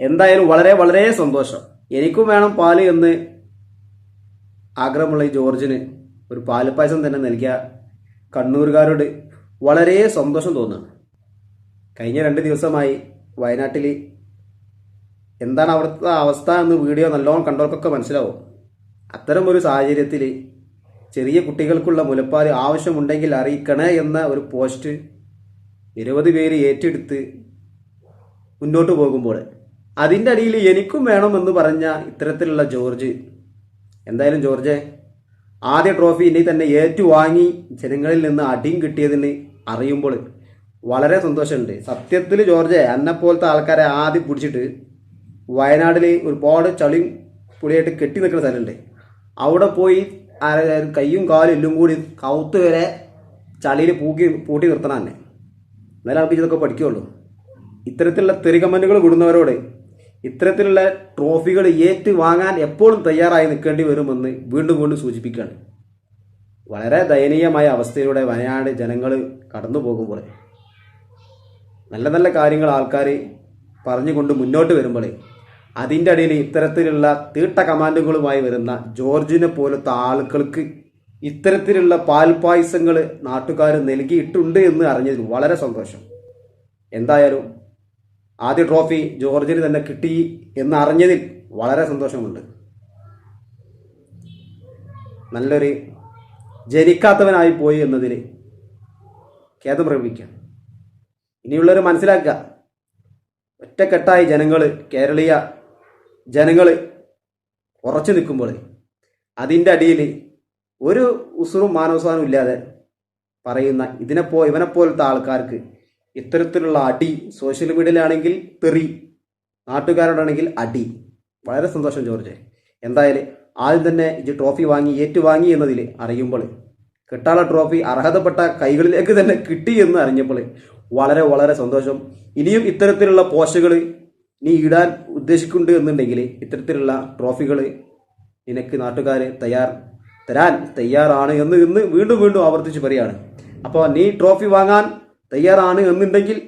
എന്തായാലും വളരെ വളരെ സന്തോഷം. എനിക്കും വേണം പാൽ എന്ന് ആഗ്രഹമുള്ള ഈ ജോർജിന് ഒരു പാൽ പായസം തന്നെ നൽകിയ കണ്ണൂരുകാരോട് വളരെ സന്തോഷം തോന്നുന്നു. കഴിഞ്ഞ രണ്ട് ദിവസമായി വയനാട്ടിൽ എന്താണ് അവിടുത്തെ അവസ്ഥ എന്ന് വീഡിയോ നല്ലോണം കണ്ടവർക്കൊക്കെ മനസ്സിലാവും. അത്തരം ഒരു സാഹചര്യത്തിൽ ചെറിയ കുട്ടികൾക്കുള്ള മുലപ്പാൽ ആവശ്യമുണ്ടെങ്കിൽ അറിയിക്കണേ എന്ന ഒരു പോസ്റ്റ് നിരവധി പേര് ഏറ്റെടുത്ത് മുന്നോട്ട് പോകുമ്പോൾ അതിന്റെ അടിയിൽ എനിക്കും വേണമെന്ന് പറഞ്ഞ ഇത്തരത്തിലുള്ള ജോർജ്. എന്തായാലും ജോർജെ ആദ്യ ട്രോഫി ഇനി തന്നെ ഏറ്റുവാങ്ങി ജനങ്ങളിൽ നിന്ന് അടിയും കിട്ടിയതിന് അറിയുമ്പോൾ വളരെ സന്തോഷമുണ്ട്. സത്യത്തിൽ ജോർജ് എന്നെപ്പോലത്തെ ആൾക്കാരെ ആദ്യം പിടിച്ചിട്ട് വയനാട്ടിൽ ഒരുപാട് ചളിയും പുളിയായിട്ട് കെട്ടി നിൽക്കുന്ന സ്ഥലമുണ്ട്. അവിടെ പോയി കൈയും കാലും എല്ലും കൂടി കൗത്ത് വരെ ചളിയിൽ പൂക്കി പൂട്ടി നിർത്തണം തന്നെ എന്നാലും ആൾക്ക് ഇതൊക്കെ പഠിക്കുകയുള്ളൂ. ഇത്തരത്തിലുള്ള തെറി കമന്റുകൾ വിടുന്നവരോട് ഇത്തരത്തിലുള്ള ട്രോഫികൾ ഏറ്റുവാങ്ങാൻ എപ്പോഴും തയ്യാറായി നിൽക്കേണ്ടി വരുമെന്ന് വീണ്ടും വീണ്ടും സൂചിപ്പിക്കുകയാണ്. വളരെ ദയനീയമായ അവസ്ഥയിലൂടെ വയനാട് ജനങ്ങൾ കടന്നു പോകുമ്പോൾ നല്ല നല്ല കാര്യങ്ങൾ ആൾക്കാർ പറഞ്ഞുകൊണ്ട് മുന്നോട്ട് വരുമ്പോൾ അതിന്റെ അടിയിൽ ഇത്തരത്തിലുള്ള തീട്ട കമാൻഡുകളുമായി വരുന്ന ജോർജിനെ പോലത്തെ ആളുകൾക്ക് ഇത്തരത്തിലുള്ള പാൽപായസങ്ങൾ നാട്ടുകാർ നൽകിയിട്ടുണ്ട് എന്ന് അറിഞ്ഞതിൽ വളരെ സന്തോഷം. എന്തായാലും ആദ്യ ട്രോഫി ജോർജിന് തന്നെ കിട്ടി എന്നറിഞ്ഞതിൽ വളരെ സന്തോഷമുണ്ട്. നല്ലൊരു ജനിക്കാത്തവനായി പോയി എന്നതിൽ ഖേദം പ്രകടിപ്പിക്കാം. ഇനിയുള്ളവർ മനസ്സിലാക്കുക ഒറ്റക്കെട്ടായി ജനങ്ങൾ കേരളീയ ജനങ്ങൾ ഉറച്ചു നിൽക്കുമ്പോൾ അതിന്റെ അടിയിൽ ഒരു ഉസുറും മാനവസാനും ഇല്ലാതെ പറയുന്ന ഇതിനെപ്പോ ഇവനെപ്പോലത്തെ ആൾക്കാർക്ക് ഇത്തരത്തിലുള്ള അടി സോഷ്യൽ മീഡിയയിലാണെങ്കിൽ തെറി നാട്ടുകാരോടാണെങ്കിൽ അടി. വളരെ സന്തോഷം ജോർജ്. എന്തായാലും ആദ്യം തന്നെ ഇത് ട്രോഫി വാങ്ങി ഏറ്റുവാങ്ങി എന്നതിൽ അറിയുമ്പോൾ കിട്ടാനുള്ള ട്രോഫി അർഹതപ്പെട്ട കൈകളിലേക്ക് തന്നെ കിട്ടി എന്ന് അറിഞ്ഞപ്പോൾ വളരെ വളരെ സന്തോഷം. ഇനിയും ഇത്തരത്തിലുള്ള പോസ്റ്റുകൾ നീ ഇടാൻ ഉദ്ദേശിക്കുന്നുണ്ട് എന്നുണ്ടെങ്കിൽ ഇത്തരത്തിലുള്ള ട്രോഫികൾ നിനക്ക് നാട്ടുകാർ തയ്യാർ തരാൻ തയ്യാറാണ് എന്ന് ഇന്ന് വീണ്ടും വീണ്ടും ആവർത്തിച്ച് പറയാണ് അപ്പോൾ നീ ട്രോഫി വാങ്ങാൻ തയ്യാറാണ് എന്നുണ്ടെങ്കിൽ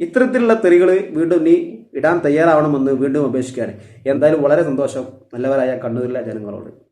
ഇത്തരത്തിലുള്ള തെറികൾ വീണ്ടും നീ ഇടാൻ തയ്യാറാവണമെന്ന് വീണ്ടും അപേക്ഷിക്കുകയാണ്. എന്തായാലും വളരെ സന്തോഷം. നല്ലവരായ കണ്ണൂരിലെ ജനങ്ങളോട്.